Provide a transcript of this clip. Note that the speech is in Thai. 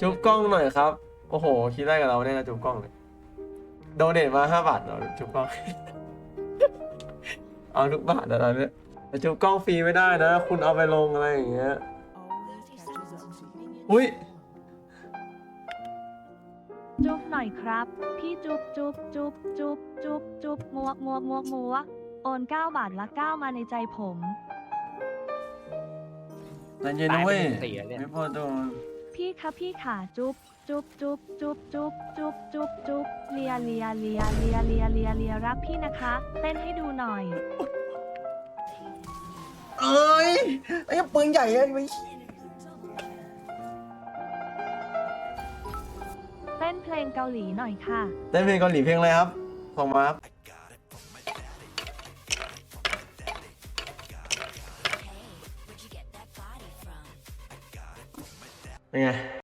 จุ๊บกล้องหน่อยครับ โอ้โห คิดได้กับเราเนี่ยนะจุ๊บกล้องเลยโดเนทมาห้าบาทเรอจุ๊บกล้อง เอาทุกบาทนะตอนเนี้ยจุ๊บกล้องฟรีไม่ได้นะ คุณเอาไปลงอะไรอย่างเงี้ย อุ้ยจุ๊บหน่อยครับ พี่จุ๊บจุ๊บจุ๊บจุ๊บจุ๊บจุ๊บมัวมัวมัวมัวโอน9บาทละ9มาในใจผมใจเย็นนะเว้ยตายไปหนึ่งสี่แล้วเนี่ย ไม่พอโดน พี่คะพี่ขาจุ๊บจุ๊บจุ๊บจุ๊บจุ๊บจุ๊บจุ๊บจุ๊บเลียเลียเลียเลียเลียเลียเลียรักพี่นะคะ เต้นให้ดูหน่อย เอ้ยไอ้ปืนใหญ่ไอ้ไม่เต้นเพลงเกาหลีหน่อยค่ะ เต้นเพลงเกาหลีเพลงอะไรครับส่งมาครับ đây nè